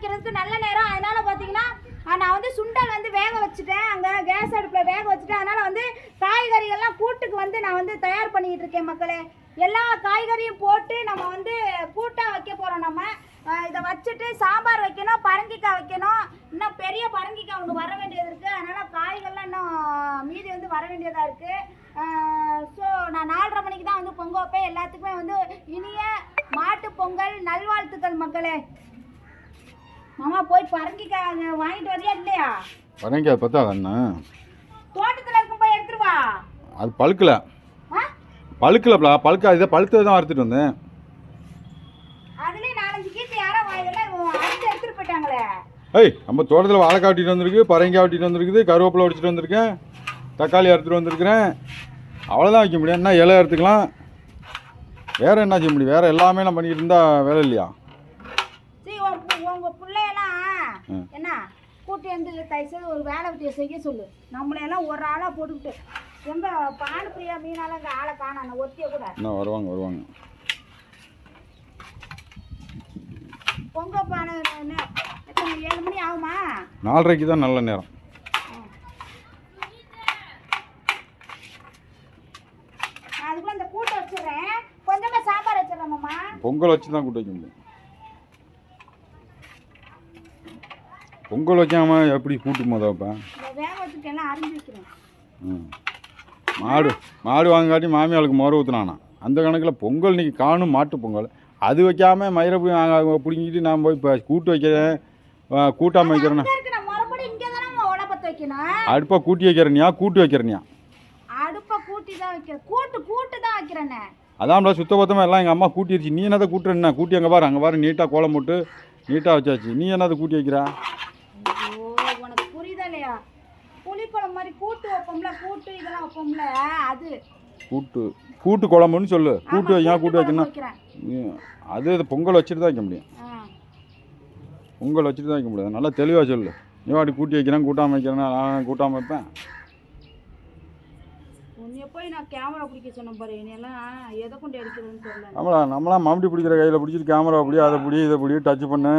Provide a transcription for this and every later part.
வைக்கிறதுக்கு நல்ல நேரம். அதனால பார்த்தீங்கன்னா நான் வந்து சுண்டல் வந்து வேக வச்சுட்டேன். அங்கே கேஸ் அடுப்பில் வேக வச்சுட்டேன். அதனால் வந்து காய்கறிகள்லாம் கூட்டுக்கு வந்து நான் வந்து தயார் பண்ணிக்கிட்டு இருக்கேன் மக்களே. எல்லா காய்கறியும் போட்டு நம்ம வந்து கூட்டாக வைக்க போகிறோம் நம்ம. இதை வச்சுட்டு சாம்பார் வைக்கணும் பரங்கிக்காய் வைக்கணும். இன்னும் பெரிய பரங்கிக்காய் ஒன்று வர வேண்டியது இருக்குது அதனால் காய்கள்லாம் இன்னும் மீதி வந்து வர வேண்டியதாக இருக்குது ஸோ நான் நாலரை மணிக்கு தான் வந்து பொங்க வைப்பேன். எல்லாத்துக்குமே வந்து இனிய மாட்டு பொங்கல் நல்வாழ்த்துக்கள் மக்களே. மாமா போய் பரங்கிக்காய் வாங்கிட்டு வரியா இல்லையா? பரங்கிக்காய் பார்த்தா அண்ணா தோட்டத்தில் இருக்கும் போய் எடுத்துட்டு வா. அது பழுக்கல. பழுக்கலப்பா பழுக்க இதை பழுத்தது தான் அறுத்துட்டு வந்தேன். அதுலேயும் நாலஞ்சு கீட்டு யாரோ அடிச்சு எடுத்துட்டு போயிட்டாங்களே. ஏய் நம்ம தோட்டத்தில் வாழைக்காய் வெட்டிட்டு வந்திருக்கு பரங்கிக்காய் வெட்டிட்டு வந்திருக்குது கருவேப்பிலை உடைச்சிட்டு வந்திருக்கேன் தக்காளி அறுத்துட்டு வந்திருக்கிறேன். அவ்வளோதான் வைக்க முடியும். என்ன இலை அறுத்துக்கலாம். வேறு என்ன செய்ய முடியும்? வேறு எல்லாமே நான் பண்ணிக்கிட்டு இருந்தா வேலை இல்லையா? உங்க பிள்ளையெல்லாம். என்ன கூட்டி வந்து தயவுசெய்து ஒரு வேலை விட்டிய செய்ய சொல்லு. நம்மளையெல்லாம் ஒரு ஆளாக போட்டுக்கிட்டு எங்க பானுப்பிரியா மீனால இங்கே ஆளை காணான ஒத்திய கூட. என்ன வருவாங்க வருவாங்க. பொங்க பானை ஏழு மணி ஆகுமா? நாலரைக்கு தான் நல்ல நேரம். அதுக்குள்ள இந்த கூட்டை வச்சிடுறேன். கொஞ்சமாக சாம்பார் வச்சிடுறேன் பொங்கல் வச்சு தான் கூட்ட வைக்க முடியும். பொங்கல் வைக்காம எப்படி கூட்டு மோதப்பா ம். மாடு மாடு வாங்காட்டி மாமியாளுக்கு முறை ஊற்றுனானா அந்த கணக்கில் பொங்கல் இன்னைக்கு காணும் மாட்டு பொங்கல். அது வைக்காம மயிரை போய் நாங்கள் பிடிங்கிட்டு நான் போய் இப்போ கூட்டு வைக்கிறேன். ஆ, கூட்டாம வைக்கிறேன்னா. அடுப்பை கூட்டி வைக்கிறனியா கூட்டு வைக்கிறனியா. அடுப்பை கூட்டி தான் வைக்கிறேன். கூட்டு கூட்டு தான் வைக்கிறேனே அதான்டா சுத்த பத்தமாக எல்லாம் எங்கள் அம்மா கூட்டிருச்சு. நீ என்னதை கூட்டுறேன்னா? கூட்டி அங்கே பாரு அங்கே பாரு நீட்டாக கோலம் போட்டு நீட்டாக வச்சாச்சு. நீ என்னதை கூட்டி வைக்கிறா? மாதிரி கூட்டு வைப்போம்ல கூட்டு இதெல்லாம் வைப்போம்ல அது. கூட்டு கூட்டு குழம்புன்னு சொல்லு. கூட்டு வைக்க கூட்டு வைக்கணும் அது இது பொங்கல் வச்சுட்டு தான் வைக்க முடியும். பொங்கல் வச்சுட்டு தான் வைக்க முடியாது நல்லா தெளிவாக சொல்லு. நீ வாட்டி கூட்டி வைக்கிறேன் கூட்டாமல் வைக்கிறேன் நான் கூட்டாமல் வைப்பேன். நம்மளா நம்மளாம் மம்டி பிடிக்கிற கையில் பிடிச்சிட்டு கேமரா பிடி அதை பிடி இதை பிடி டச் பண்ணு.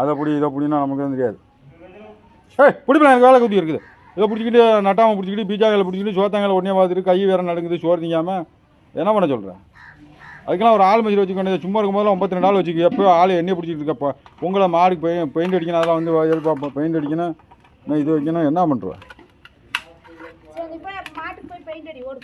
அதை பிடி இதை பிடினா நமக்கு தெரியாது. ஏய் பிடிப்பல எனக்கு வேலை குத்தி இருக்குது. இதை பிடிச்சிக்கிட்டு நட்டாமல் பிடிச்சிக்கிட்டு பீஜாவில் பிடிச்சிக்கிட்டு சோத்தாங்கால உடனே பார்த்துட்டு கை வேறு நடக்குது சோறு திங்காமல் என்ன பண்ண சொல்கிறேன் அதுக்கெல்லாம் ஒரு ஆள் மதியில் வச்சுக்கணும் சும்மா இருக்கும் போதெல்லாம் ஒம்பத்தி ரெண்டு ஆள் வச்சுக்க எப்போ ஆள் எண்ணெய் பிடிச்சிட்டு இருக்கப்போ. உங்களை மாடுக்கு பெயின் பெயிண்ட் அடிக்கணும் அதெல்லாம் வந்து எதிர்பார்ப்போம் பெயிண்ட் அடிக்கணும். இன்னும் இது வைக்கணும்? என்ன பண்ணுறேன் பெயிண்ட் அடி ஓடு